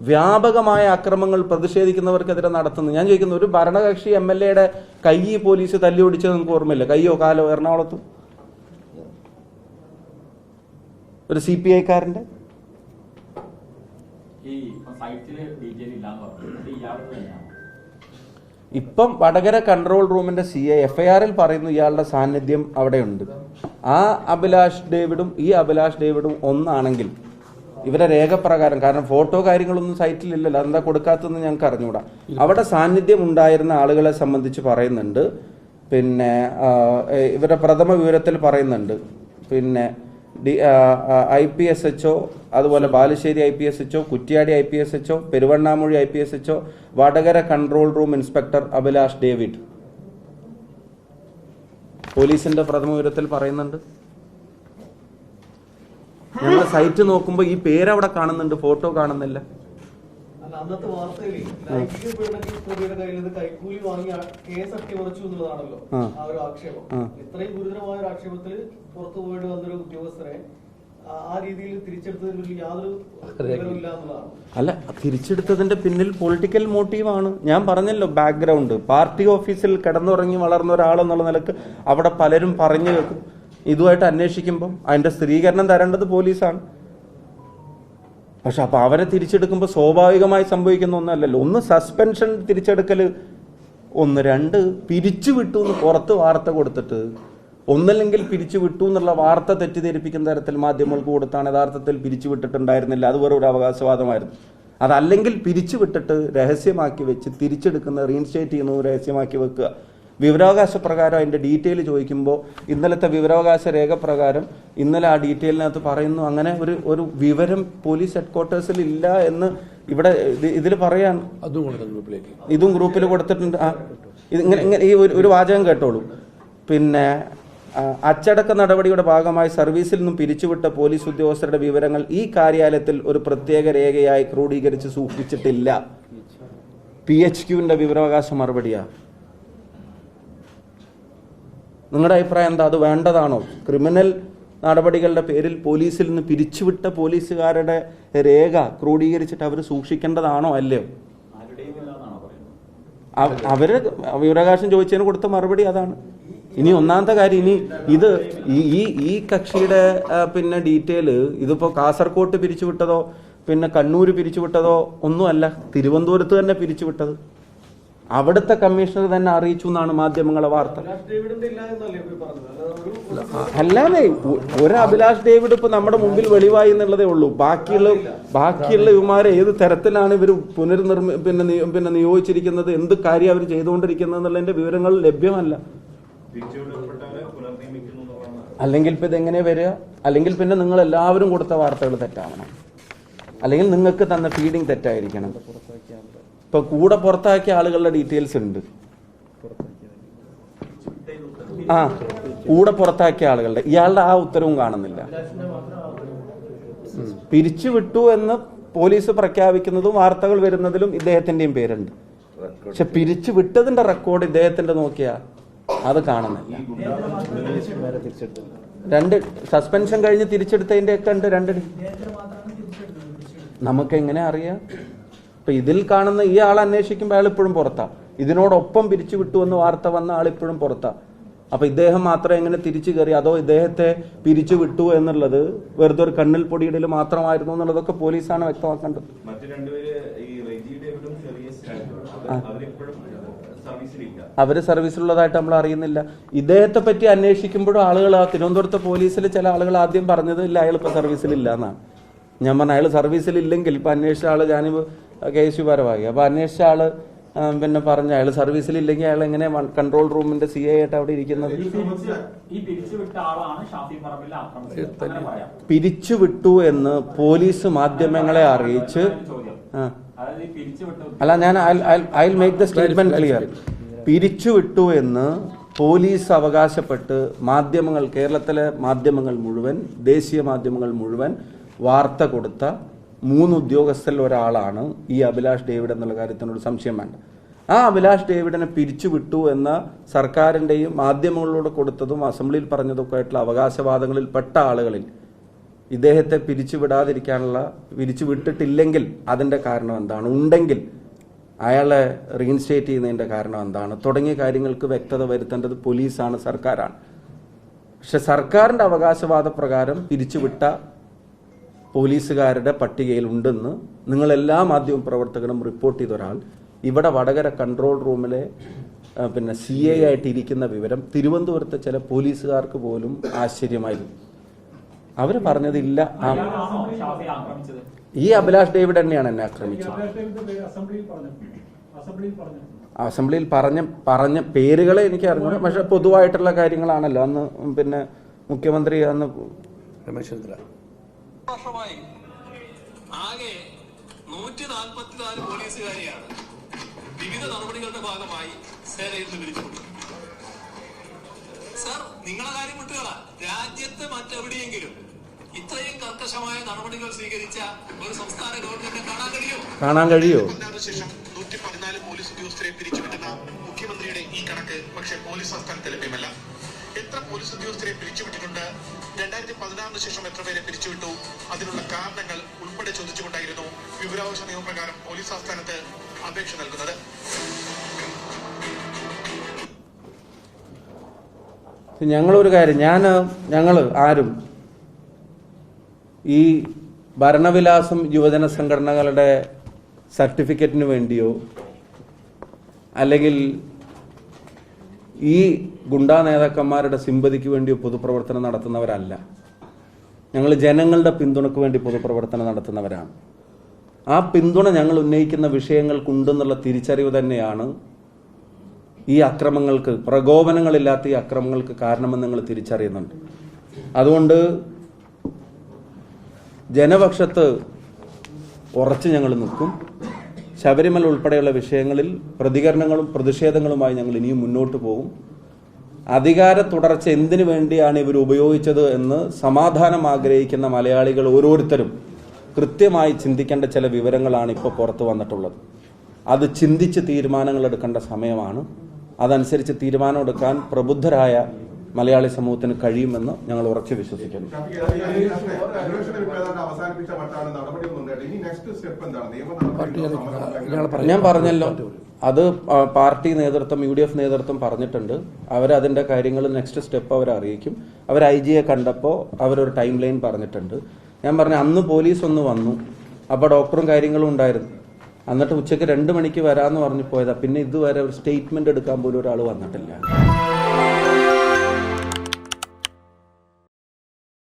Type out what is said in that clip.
വ്യാപകമായ അക്രമങ്ങൾ പ്രതിഷേധിക്കുന്നവർക്കെതിരെ നടത്തുന്നു. ഞാൻ ചോദിക്കുന്നു ഒരു ഭരണകക്ഷി എം എൽ എയുടെ കൈ പോലീസ് തല്ലി ഓടിച്ചത് നിങ്ങൾക്ക് ഓർമ്മയില്ല? കയ്യോ കാലോ എറണാകുളത്ത്? ഒരു സി പി ഐക്കാരന്റെ? തന്നെയാണ്. ഇപ്പം വടകര കൺട്രോൾ റൂമിന്റെ സി ഐ എഫ് ഐ ആറിൽ പറയുന്നു ഇയാളുടെ സാന്നിധ്യം അവിടെയുണ്ട്. ആ അഭിലാഷ് ഡേവിഡും ഈ അഭിലാഷ് ഡേവിഡും ഒന്നാണെങ്കിൽ ഇവരെ രേഖപ്രകാരം കാരണം ഫോട്ടോ കാര്യങ്ങളൊന്നും സൈറ്റിലില്ലല്ലോ അതെന്താ കൊടുക്കാത്തതെന്ന് ഞങ്ങൾക്ക് അറിഞ്ഞുകൂടാ അവിടെ സാന്നിധ്യം ഉണ്ടായിരുന്ന ആളുകളെ സംബന്ധിച്ച് പറയുന്നുണ്ട്. പിന്നെ ഇവരുടെ പ്രഥമ വിവരത്തിൽ പറയുന്നുണ്ട്. പിന്നെ D I P S H O അതുപോലെ Balussery I P S H O Kuttiady I P S H O Peruvannamuzhi I P S H O Vadakara control room inspector Abhilash David. പോലീസിന്റെ പ്രഥമ വിവരത്തിൽ പറയുന്നുണ്ട്. ഞങ്ങൾ സൈറ്റ് നോക്കുമ്പോൾ ഈ പേര് അവിടെ കാണുന്നുണ്ട് ഫോട്ടോ കാണുന്നില്ല. അല്ല അന്നത്തെ വാർത്തയിൽ ലൈംഗിക പീഡനത്തിൽ പ്രതിയുടെ കയ്യിൽ നിന്ന് കൈക്കൂലി വാങ്ങി ആ കേസ് അട്ടിമറിച്ചു എന്നുള്ളതാണല്ലോ ആ. ഒരു ആക്ഷേപം. ഇത്രയും ഗുരുതരമായ ഒരു ആക്ഷേപത്തിൽ പുറത്തു പോയിട്ട് വന്നൊരു ഉദ്യോഗസ്ഥരെ ആ- രീതിയിൽ തിരിച്ചെടുത്തതിൽ യാതൊരു അല്ല തിരിച്ചെടുത്തതിന്റെ പിന്നിൽ പൊളിറ്റിക്കൽ മോട്ടീവാണ് ഞാൻ പറഞ്ഞല്ലോ ബാക്ക്ഗ്രൗണ്ട് പാർട്ടി ഓഫീസിൽ കിടന്നുറങ്ങി വളർന്ന ഒരാളെന്നുള്ള നിലയ്ക്ക് അവിടെ പലരും പറഞ്ഞു വെക്കും ഇതുമായിട്ട് അന്വേഷിക്കുമ്പോൾ അതിന്റെ സ്ഥിരീകരണം തരേണ്ടത് പോലീസാണ്. പക്ഷെ അപ്പോൾ അവരെ തിരിച്ചെടുക്കുമ്പോൾ സ്വാഭാവികമായി സംഭവിക്കുന്ന ഒന്നല്ലല്ലോ. ഒന്ന് സസ്പെൻഷൻ തിരിച്ചെടുക്കൽ ഒന്ന് രണ്ട് പിരിച്ചു വിട്ടു എന്ന് പുറത്ത് വാർത്ത കൊടുത്തിട്ട് ഒന്നല്ലെങ്കിൽ പിരിച്ചു വിട്ടു എന്നുള്ള വാർത്ത തെറ്റിദ്ധരിപ്പിക്കുന്ന തരത്തിൽ മാധ്യമങ്ങൾക്ക് കൊടുത്താണ് യഥാർത്ഥത്തിൽ പിരിച്ചു വിട്ടിട്ടുണ്ടായിരുന്നില്ല. അത് വെറും ഒരു അവകാശവാദമായിരുന്നു. അതല്ലെങ്കിൽ പിരിച്ചു വിട്ടിട്ട് രഹസ്യമാക്കി വെച്ച് തിരിച്ചെടുക്കുന്ന റീഇൻസ്റ്റേറ്റ് ചെയ്യുന്നത് രഹസ്യമാക്കി വെക്കുക. വിവരാവകാശ പ്രകാരം അതിന്റെ ഡീറ്റെയിൽ ചോദിക്കുമ്പോൾ ഇന്നലത്തെ വിവരാവകാശ രേഖ പ്രകാരം ഇന്നലെ ആ ഡീറ്റെയിലിനകത്ത് പറയുന്നു. അങ്ങനെ ഒരു ഒരു വിവരം പോലീസ് ഹെഡ്ക്വാർട്ടേഴ്സിൽ ഇല്ല എന്ന് ഇവിടെ ഇതിൽ പറയാൻ ഇതും ഗ്രൂപ്പിൽ കൊടുത്തിട്ടുണ്ട്. ആ ഇങ്ങനെ ഇങ്ങനെ ഈ ഒരു വാചകം കേട്ടോളൂ. പിന്നെ അച്ചടക്ക നടപടിയുടെ ഭാഗമായി സർവീസിൽ നിന്നും പിരിച്ചുവിട്ട പോലീസ് ഉദ്യോഗസ്ഥരുടെ വിവരങ്ങൾ ഈ കാര്യാലയത്തിൽ ഒരു പ്രത്യേക രേഖയായി ക്രോഡീകരിച്ച് സൂക്ഷിച്ചിട്ടില്ല. പി എച്ച് ക്യുവിന്റെ വിവരാവകാശ മറുപടിയാ. നിങ്ങളുടെ അഭിപ്രായം എന്താ? അത് വേണ്ടതാണോ? ക്രിമിനൽ നടപടികളുടെ പേരിൽ പോലീസിൽ നിന്ന് പിരിച്ചുവിട്ട പോലീസുകാരുടെ രേഖ ക്രോഡീകരിച്ചിട്ട് അവർ സൂക്ഷിക്കേണ്ടതാണോ? അല്ലയോ? അവർ വിവരാകാശം ചോദിച്ചതിന് കൊടുത്ത മറുപടി അതാണ്. ഇനി ഒന്നാമത്തെ കാര്യം ഇനി ഇത് ഈ ഈ ഈ കക്ഷിയുടെ പിന്നെ ഡീറ്റെയിൽ ഇതിപ്പോ കാസർകോട്ട് പിരിച്ചുവിട്ടതോ പിന്നെ കണ്ണൂർ പിരിച്ചുവിട്ടതോ ഒന്നുമല്ല തിരുവനന്തപുരത്ത് തന്നെ പിരിച്ചുവിട്ടത്. അവിടുത്തെ കമ്മീഷണർ തന്നെ അറിയിച്ചു എന്നാണ് മാധ്യമങ്ങളെ വാർത്ത. അല്ലാതെ ഒരു അഭിലാഷ് ഡേവിഡ് ഇപ്പൊ നമ്മുടെ മുമ്പിൽ വെളിവായി എന്നുള്ളതേ ഉള്ളൂ. ബാക്കിയുള്ള ബാക്കിയുള്ള ഇവമാരെ ഏത് തരത്തിലാണ് ഇവർ പുനർനിർമ്മി പിന്നെ പിന്നെ നിയോഗിച്ചിരിക്കുന്നത്? എന്ത് കാര്യം അവർ ചെയ്തുകൊണ്ടിരിക്കുന്നത് എന്നുള്ളതിന്റെ വിവരങ്ങൾ ലഭ്യമല്ല. അല്ലെങ്കിൽ ഇപ്പൊ ഇതെങ്ങനെ വരിക? അല്ലെങ്കിൽ പിന്നെ നിങ്ങൾ എല്ലാവരും കൊടുത്ത വാർത്തകൾ തെറ്റാവണം. അല്ലെങ്കിൽ നിങ്ങൾക്ക് തന്ന ഫീഡിങ് തെറ്റായിരിക്കണം. ഇപ്പൊ കൂടെ പുറത്താക്കിയ ആളുകളുടെ ഡീറ്റെയിൽസ് ഉണ്ട്. ആ കൂടെ പുറത്താക്കിയ ആളുകളുടെ ഇയാളുടെ ആ ഉത്തരവും കാണുന്നില്ല. പിരിച്ചുവിട്ടു പിരിച്ചു വിട്ടു എന്ന് പോലീസ് പ്രഖ്യാപിക്കുന്നതും വാർത്തകൾ വരുന്നതിലും ഇദ്ദേഹത്തിന്റെയും പേരുണ്ട്. പക്ഷെ പിരിച്ചു വിട്ടതിന്റെ റെക്കോർഡ് ഇദ്ദേഹത്തിന്റെ നോക്കിയാ അത് കാണുന്നില്ല. രണ്ട് സസ്പെൻഷൻ കഴിഞ്ഞ് തിരിച്ചെടുത്തതിന്റെ ഒക്കെ ഉണ്ട് രണ്ട്. നമുക്ക് എങ്ങനെ അറിയാം? ഇപ്പൊ ഇതിൽ കാണുന്ന ഈ ആൾ അന്വേഷിക്കുമ്പോൾ അയാൾ ഇപ്പോഴും പുറത്താ. ഇതിനോടൊപ്പം പിരിച്ചു വിട്ടു എന്ന് വാർത്ത വന്ന ആൾ ഇപ്പോഴും പുറത്താ. അപ്പൊ ഇദ്ദേഹം മാത്രം എങ്ങനെ തിരിച്ചു കയറി? അതോ ഇദ്ദേഹത്തെ പിരിച്ചു വിട്ടു എന്നുള്ളത് വെറുതെ ഒരു കണ്ണിൽ പൊടിയിടൽ മാത്രമായിരുന്നു എന്നുള്ളതൊക്കെ പോലീസാണ് വ്യക്തമാക്കേണ്ടത്. അവർ സർവീസിലുള്ളതായിട്ട് നമ്മൾ അറിയുന്നില്ല. ഇദ്ദേഹത്തെ പറ്റി അന്വേഷിക്കുമ്പോഴും ആളുകൾ ആ തിരുവനന്തപുരത്തെ പോലീസിൽ ചില ആളുകൾ ആദ്യം പറഞ്ഞത് ഇല്ല അയാൾ ഇപ്പൊ സർവീസിലില്ല എന്നാണ്. ഞാൻ പറഞ്ഞ അയാൾ സർവീസിലില്ലെങ്കിൽ ഇപ്പൊ അന്വേഷിച്ച ആൾ ഞാനിപ്പോ കെ എസ് യു ഭാരവാഹി. അപ്പൊ അന്വേഷിച്ച ആൾ ആ, പിന്നെ പറഞ്ഞ അയാൾ സർവീസിലില്ലെങ്കിൽ അയാൾ എങ്ങനെ കൺട്രോൾ റൂമിന്റെ സി ഐ ആയിട്ട് അവിടെ ഇരിക്കുന്നത്? പിരിച്ച് വിട്ടു എന്ന് പോലീസ് മാധ്യമങ്ങളെ അറിയിച്ച് അല്ല ഞാൻ I make the statement clear പിരിച്ചു വിട്ടു എന്ന് പോലീസ് അവകാശപ്പെട്ട് മാധ്യമങ്ങൾ കേരളത്തിലെ മാധ്യമങ്ങൾ മുഴുവൻ ദേശീയ മാധ്യമങ്ങൾ മുഴുവൻ വാർത്ത കൊടുത്ത മൂന്ന് ഉദ്യോഗസ്ഥരിൽ ഒരാളാണ് ഈ അഭിലാഷ് ഡേവിഡ് എന്നുള്ള കാര്യത്തിനൊരു സംശയം വേണ്ട. ആ അഭിലാഷ് ഡേവിഡിനെ പിരിച്ചുവിട്ടു എന്ന സർക്കാരിന്റെയും മാധ്യമങ്ങളിലൂടെ കൊടുത്തതും അസംബ്ലിയിൽ പറഞ്ഞതൊക്കെ ആയിട്ടുള്ള അവകാശവാദങ്ങളിൽ പെട്ട ആളുകളിൽ ഇദ്ദേഹത്തെ പിരിച്ചുവിടാതിരിക്കാനുള്ള പിരിച്ചു വിട്ടിട്ടില്ലെങ്കിൽ അതിന്റെ കാരണം എന്താണ്? ഉണ്ടെങ്കിൽ അയാളെ റീഇൻസ്റ്റേറ്റ് ചെയ്യുന്നതിന്റെ കാരണം എന്താണ്? തുടങ്ങിയ കാര്യങ്ങൾക്ക് വ്യക്തത വരുത്തേണ്ടത് പോലീസാണ് സർക്കാരാണ്. പക്ഷെ സർക്കാരിന്റെ അവകാശവാദ പ്രകാരം പിരിച്ചുവിട്ട പോലീസുകാരുടെ പട്ടികയിൽ ഉണ്ടെന്ന് നിങ്ങളെല്ലാ മാധ്യമ പ്രവർത്തകരും റിപ്പോർട്ട് ചെയ്ത ഒരാൾ ഇവിടെ വടകര കൺട്രോൾ റൂമിലെ പിന്നെ സി ഐ ആയിട്ടിരിക്കുന്ന വിവരം തിരുവനന്തപുരത്തെ ചില പോലീസുകാർക്ക് പോലും ആശ്ചര്യമായിരുന്നു. അവർ ഷാഫിയെ ആക്രമിച്ചത് ഈ അഭിലാഷ് ഡേവിഡ് തന്നെയാണ് എന്നെ ആക്രമിച്ചത്. അസംബ്ലിയിൽ പറഞ്ഞു പറഞ്ഞു പേരുകളെ എനിക്ക് അറിഞ്ഞു പക്ഷെ പൊതുവായിട്ടുള്ള കാര്യങ്ങളാണല്ലോ. അന്ന് പിന്നെ മുഖ്യമന്ത്രി അന്ന് രമേശ് വർഷമായി ആകെ നൂറ്റി നാൽപ്പത്തിനാല് പോലീസുകാരെയാണ് വിവിധ നടപടികളുടെ ഭാഗമായി സേനയിൽ നിന്ന് പിരിച്ചുവിട്ടത് സർ നിങ്ങളെ കാര്യം വിട്ടുകളാ. രാജ്യത്തെ മറ്റെവിടെയെങ്കിലും ഇത്രയും കർക്കശമായ നടപടികൾ സ്വീകരിച്ച ഒരു സംസ്ഥാന ഗവൺമെന്റ് കാണാൻ കഴിയോ? കാണാൻ കഴിയോ? ശേഷം നൂറ്റി പതിനാല് പോലീസ് ഉദ്യോഗസ്ഥരെ പിരിച്ചുവിട്ടുന്ന മുഖ്യമന്ത്രിയുടെ ഈ കണക്ക് പക്ഷേ പോലീസ് സംസ്ഥാനത്ത് ലഭ്യമല്ല. എത്ര പോലീസ് ഉദ്യോഗസ്ഥരെ പിരിച്ചുവിട്ടിട്ടുണ്ട്? രണ്ടായിരത്തി പതിനാറിന് ശേഷം എത്ര പേരെ പിരിച്ചുവിട്ടു? അതിനുള്ള കാരണങ്ങൾ ഉൾപ്പെടെ ചോദിച്ചുകൊണ്ടായിരുന്നു വിവരാവകാശ നിയമപ്രകാരം പോലീസ് ആസ്ഥാനത്ത് അപേക്ഷ നൽകുന്നത്. ഞങ്ങളൊരു കാര്യം ഞാൻ ഞങ്ങൾ ആരും ഈ ഭരണവിലാസം യുവജന സംഘടനകളുടെ സർട്ടിഫിക്കറ്റിന് വേണ്ടിയോ അല്ലെങ്കിൽ ഈ ഗുണ്ടാ നേതാക്കന്മാരുടെ സിമ്പതിക്ക് വേണ്ടി പൊതുപ്രവർത്തനം നടത്തുന്നവരല്ല. ഞങ്ങൾ ജനങ്ങളുടെ പിന്തുണയ്ക്ക് വേണ്ടി പൊതുപ്രവർത്തനം നടത്തുന്നവരാണ്. ആ പിന്തുണ ഞങ്ങൾ ഉന്നയിക്കുന്ന വിഷയങ്ങൾക്കുണ്ടെന്നുള്ള തിരിച്ചറിവ് തന്നെയാണ് ഈ അക്രമങ്ങൾക്ക് പ്രകോപനങ്ങളില്ലാത്ത ഈ അക്രമങ്ങൾക്ക് കാരണമെന്ന് നിങ്ങൾ തിരിച്ചറിയുന്നുണ്ട്. അതുകൊണ്ട് ജനപക്ഷത്ത് ഉറച്ച് ഞങ്ങൾ നിൽക്കും. ശബരിമല ഉൾപ്പെടെയുള്ള വിഷയങ്ങളിൽ പ്രതികരണങ്ങളും പ്രതിഷേധങ്ങളുമായി ഞങ്ങൾ ഇനിയും മുന്നോട്ട് പോകും. അധികാര തുടർച്ച എന്തിനു വേണ്ടിയാണ് ഇവർ ഉപയോഗിച്ചത് എന്ന് സമാധാനം ആഗ്രഹിക്കുന്ന മലയാളികൾ ഓരോരുത്തരും കൃത്യമായി ചിന്തിക്കേണ്ട ചില വിവരങ്ങളാണ് ഇപ്പോൾ പുറത്തു വന്നിട്ടുള്ളത്. അത് ചിന്തിച്ച് തീരുമാനങ്ങൾ എടുക്കേണ്ട സമയമാണ്. അതനുസരിച്ച് തീരുമാനമെടുക്കാൻ പ്രബുദ്ധരായ മലയാളി സമൂഹത്തിന് കഴിയുമെന്ന് ഞങ്ങൾ ഉറച്ചു വിശ്വസിക്കുന്നു. ഞാൻ പറഞ്ഞല്ലോ അത് പാർട്ടി നേതൃത്വം യു ഡി എഫ് നേതൃത്വം പറഞ്ഞിട്ടുണ്ട്. അവരതിന്റെ കാര്യങ്ങൾ നെക്സ്റ്റ് സ്റ്റെപ്പ് അവർ അറിയിക്കും. അവർ ഐ ജിയെ കണ്ടപ്പോൾ അവരൊരു ടൈം ലൈൻ പറഞ്ഞിട്ടുണ്ട്. ഞാൻ പറഞ്ഞു അന്ന് പോലീസ് ഒന്ന് വന്നു. അപ്പോൾ ഡോക്ടറും കാര്യങ്ങളും ഉണ്ടായിരുന്നു. എന്നിട്ട് ഉച്ചയ്ക്ക് രണ്ട് മണിക്ക് വരാമെന്ന് പറഞ്ഞു പോയതാ. പിന്നെ ഇതുവരെ ഒരു സ്റ്റേറ്റ്മെന്റ് എടുക്കാൻ പോലും ഒരാൾ വന്നിട്ടില്ല.